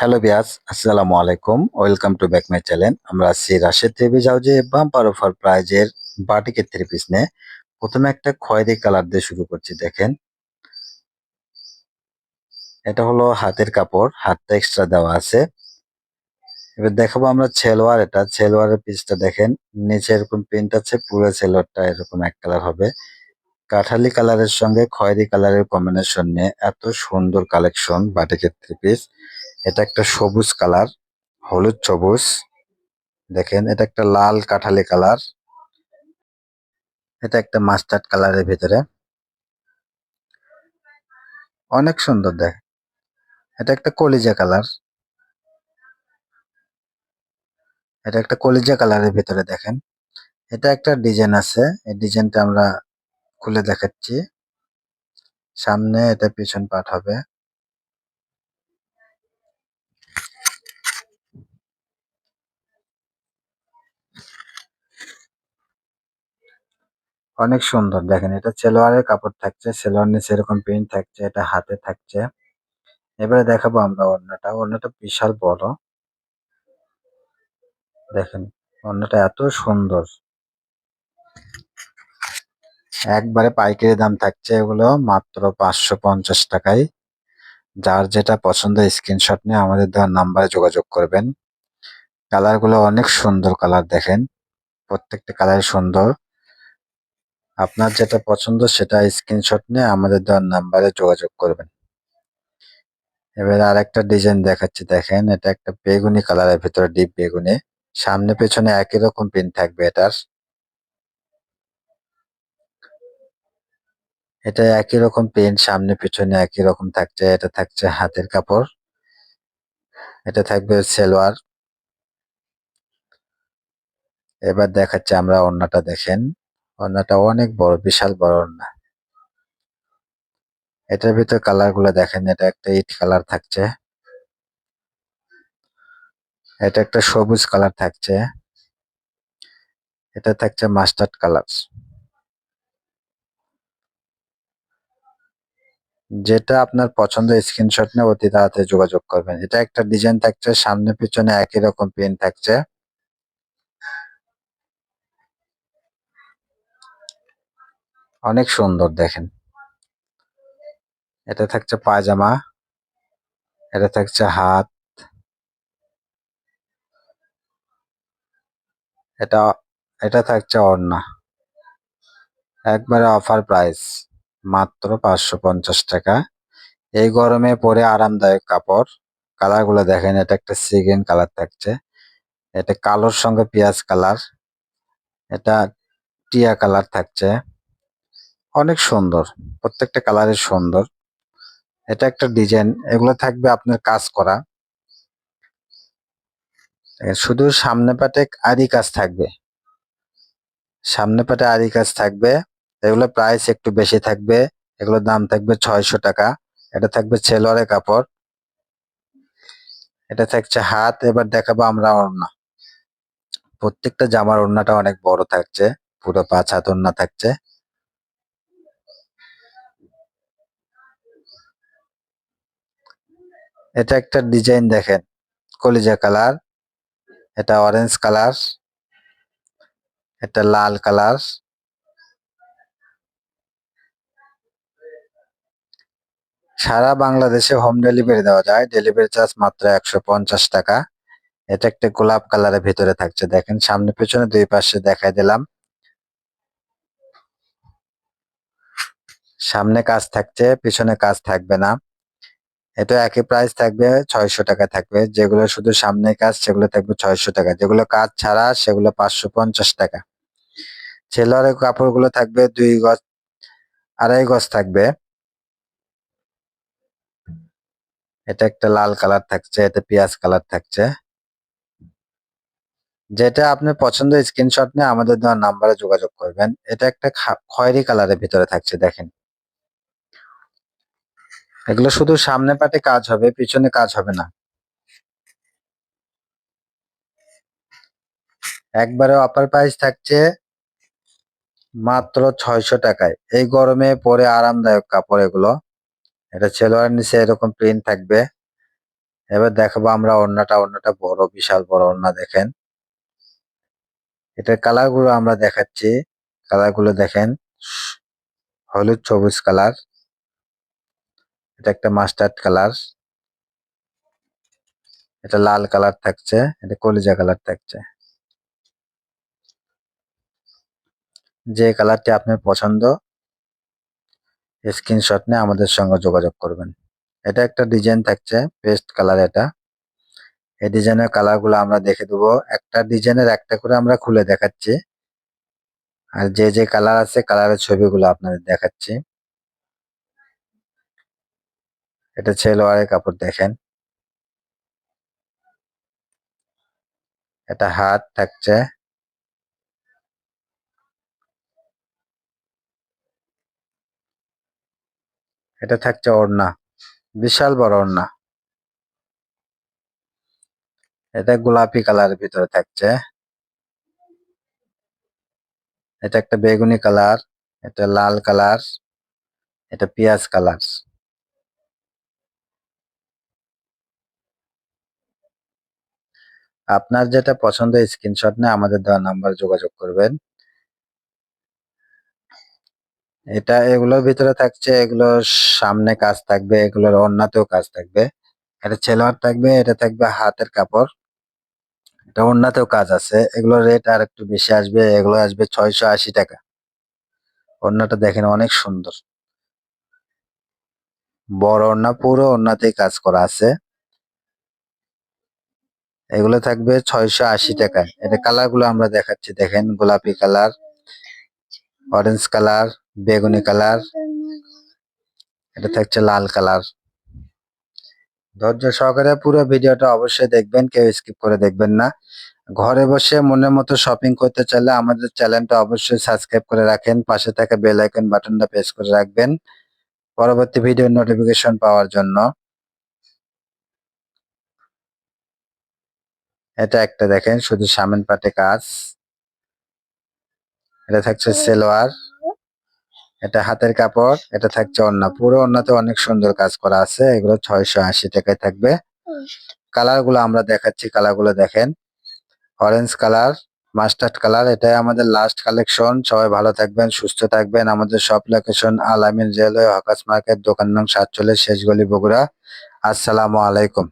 Hello বিয়াস আসসালামু আলাইকুম welcome to back my channel আমরা আছি রাশেদ পিস হাউজে বাম্পার অফার প্রাইজের বাটিকের থ্রি পিস নিয়ে। প্রথমে একটা খয়েরি কালার দিয়ে শুরু করছি, দেখেন। এটা হলো হাতের কাপড়, হাতটা এক্সট্রা দেওয়া আছে। এবার দেখাবো আমরা ছেলোয়ার এটা। ছেলোয়ারের পিসটা দেখেন, নিচে এরকম প্রিন্ট আছে, পুরো ছেলোয়ারটা এরকম এক কালার হবে। কাঠালি কালারের সঙ্গে খয়েরি কালারের কম্বিনেশন নিয়ে এত সুন্দর কালেকশন বাটিকের থ্রি পিস এটা একটা সবুজ কালার, হলুদ, সবুজ। দেখেন, এটা একটা লাল কাঠালি কালার। এটা একটা মাস্টার্ড কালারের ভিতরে। অনেক সুন্দর দেখ। এটা একটা কলিজা কালার। এটা একটা কলিজা কালারের ভিতরে দেখেন। এটা একটা ডিজাইন আছে। এই ডিজাইনটা আমরা খুলে দেখাচ্ছি। সামনে এটা পিছন পাট হবে। অনেক সুন্দর। দেখেন, এটা সেলোয়ারের কাপড় থাকছে, সেলোয়ার নিচে এরকম প্রিন্ট থাকছে, এটা হাতে থাকছে। এবারে দেখাবো আমরা অন্যটা অন্যটা বিশাল বড়। দেখেন অন্যটা এত সুন্দর। একবারে পাইকারি দাম থাকছে এগুলো মাত্র পাঁচশো পঞ্চাশ টাকায়। যার যেটা পছন্দ, স্ক্রিনশট নিয়ে আমাদের দেওয়ার নাম্বারে যোগাযোগ করবেন। কালারগুলো অনেক সুন্দর কালার, দেখেন। প্রত্যেকটা কালার সুন্দর। আপনার যেটা পছন্দ সেটা স্ক্রিনশট নিয়ে আমাদের দেওয়ার নাম্বারে যোগাযোগ করবেন। এবার আর একটা ডিজাইন দেখাচ্ছি, দেখেন। এটা একটা বেগুনি কালারের ভিতরে ডিপ বেগুনি। সামনে পেছনে একই রকম প্রিন্ট থাকবে এটার। এটা একই রকম প্রিন্ট সামনে পেছনে একই রকম থাকছে। এটা থাকছে হাতের কাপড়। এটা থাকবে সেলোয়ার। এবার দেখাচ্ছে আমরা ওড়নাটা, দেখেন। ওড়নাটা অনেক বড়, বিশাল বড় ওড়না এটার ভিতরে কালারগুলো দেখেন, এটা একটা ইট কালার থাকছে। এটা একটা সবুজ কালার থাকছে। এটা থাকছে মাস্টার্ড কালার যেটা আপনার পছন্দ স্ক্রিনশট নিয়ে অতি তাড়াতাড়ি যোগাযোগ করবেন। এটা একটা ডিজাইন থাকছে সামনে পিছনে একই রকম পেন থাকছে। অনেক সুন্দর, দেখেন। এটা থাকছে পায়জামা, এটা থাকছে হাত। এটা এটা থাকছে ওড়না। একবারে অফার প্রাইস, মাত্র পাঁচশো পঞ্চাশ টাকা। এই গরমে পরে আরামদায়ক কাপড়। কালারগুলো দেখেন, এটা একটা সিগেন কালার থাকছে। এটা কালোর সঙ্গে পেঁয়াজ কালার। এটা টিয়া কালার থাকছে। অনেক সুন্দর, প্রত্যেকটা কালারের সুন্দর। এটা একটা ডিজাইন এগুলো থাকবে আপনার কাজ করা। শুধু সামনে পাটে আরি কাজ থাকবে। সামনে পাটে আরি কাজ থাকবে। এগুলো প্রাইস একটু বেশি থাকবে। এগুলোর দাম থাকবে ছয়শো টাকা। এটা থাকবে ছেলোয়ারের কাপড়। এটা থাকছে হাত। এবার দেখাবো আমরা ওড়না। প্রত্যেকটা জামার ওড়নাটা অনেক বড় থাকছে। পুরো পাঁচ হাত ওড়না থাকছে। এটা একটা ডিজাইন দেখেন। কলিজা কালার, এটা অরেঞ্জ কালার, এটা লাল কালার। সারা বাংলাদেশে হোম ডেলিভারি দেওয়া যায়। ডেলিভারি চার্জ মাত্র একশো পঞ্চাশ টাকা। এটা একটা গোলাপ কালারের ভিতরে থাকছে। দেখেন, সামনে পেছনে দুই পাশে দেখাই দিলাম। সামনে কাজ থাকছে, পিছনে কাজ থাকবে না। এটা একই প্রাইস থাকবে ছয়শো টাকা থাকবে। যেগুলো শুধু সামনে কাজ, সেগুলো থাকবে ছয়শো টাকা। যেগুলো কাজ ছাড়া, সেগুলো পাঁচশো পঞ্চাশ টাকা। ছেলোয়ারের কাপড়গুলো থাকবে দুই গজ, আড়াই গজ থাকবে। এটা একটা লাল কালার থাকছে, এটা পেঁয়াজ কালার থাকছে। যেটা আপনার পছন্দ স্ক্রিনশট নিয়ে আমাদের দেওয়ার নাম্বারে যোগাযোগ করবেন। এটা একটা খয়েরি কালারের ভিতরে থাকছে, দেখেন। এগুলো শুধু সামনে পাটে কাজ হবে, পিছনে কাজ হবে না। একবারে অপার প্রাইস থাকছে মাত্র ছয়শো টাকায়। এই গরমে পরে আরামদায়ক কাপড় এগুলো। এটা ছেলোয়ার নিচে এরকম প্রিন্ট থাকবে। এবার দেখাবো আমরা ওড়নাটা। অন্যটা বড়, বিশাল বড় ওড়না দেখেন। এটার কালারগুলো আমরা দেখাচ্ছি। কালারগুলো দেখেন। হলুদ, সবুজ কালার এটা একটা মাস্টার্ড কালার। এটা লাল কালার থাকছে, এটা কলিজা কালার থাকছে। যে কালারটি আপনার পছন্দ, স্ক্রিনশট নিয়ে আমাদের সঙ্গে যোগাযোগ করবেন। এটা একটা ডিজাইন থাকছে, পেস্ট কালার এটা। এই ডিজাইনের কালারগুলো আমরা দেখে দেবো। একটা ডিজাইনের একটা করে আমরা খুলে দেখাচ্ছি। আর যে যে কালার আছে, কালারের ছবিগুলো আপনাদের দেখাচ্ছি। এটা ছেলোয়ারের কাপড় দেখেন। এটা হাত থাকছে। এটা থাকছে ওড়না, বিশাল বড় ওড়না। এটা গোলাপি কালারের ভিতরে থাকছে। এটা একটা বেগুনি কালার, এটা লাল কালার, এটা পেঁয়াজ কালার। আপনার যেটা পছন্দ স্ক্রিনশট নিয়ে আমাদের দেওয়া নাম্বার যোগাযোগ করবেন। এটা এগুলোর ভিতরে থাকছে, এগুলোর সামনে কাজ থাকবে, এগুলোর অন্যতেও কাজ থাকবে। এটা ছেলোয়ার থাকবে, এটা থাকবে হাতের কাপড়। এটা অন্যতেও কাজ আছে। এগুলোর রেট আর একটু বেশি আসবে, এগুলো আসবে ছয়শো আশি টাকা। ওড়নাটা দেখেন অনেক সুন্দর। বড় ওড়না, পুরো ওড়নাতেই কাজ করা আছে। এগুলো থাকবে ছয়শো আশি টাকায় এটা কালারগুলো আমরা দেখাচ্ছি। দেখেন গোলাপি কালার অরেঞ্জ কালার বেগুনি কালার। এটা থাকছে লাল কালার। ধৈর্য সহকারে পুরো ভিডিওটা অবশ্যই দেখবেন কেউ স্কিপ করে দেখবেন না। ঘরে বসে মনের মতো শপিং করতে চাইলে আমাদের চ্যানেলটা অবশ্যই সাবস্ক্রাইব করে রাখেন। পাশে থাকা বেল আইকন বাটনটা প্রেস করে রাখবেন। পরবর্তী ভিডিওর নোটিফিকেশন পাওয়ার জন্য। এটা একটা দেখেন শুধু সামন পাটে কাজ। এটা থাকছে সেলোয়ার। এটা হাতের কাপড় এটা থাকছে ওড়না পুরো ওড়নাতে অনেক সুন্দর কাজ করা আছে এগুলো ছয়শো আশি টাকায় থাকবে। কালারগুলো আমরা দেখাচ্ছি কালারগুলো দেখেন। অরেঞ্জ কালার মাস্টার্ড কালার এটাই আমাদের লাস্ট কালেকশন সবাই ভালো থাকবেন সুস্থ থাকবেন। আমাদের সব লোকেশন আলামিন রেলওয়ে হকাস মার্কেট দোকান নং সাতচল্লিশ শেষগলি বগুড়া। আসসালামু আলাইকুম।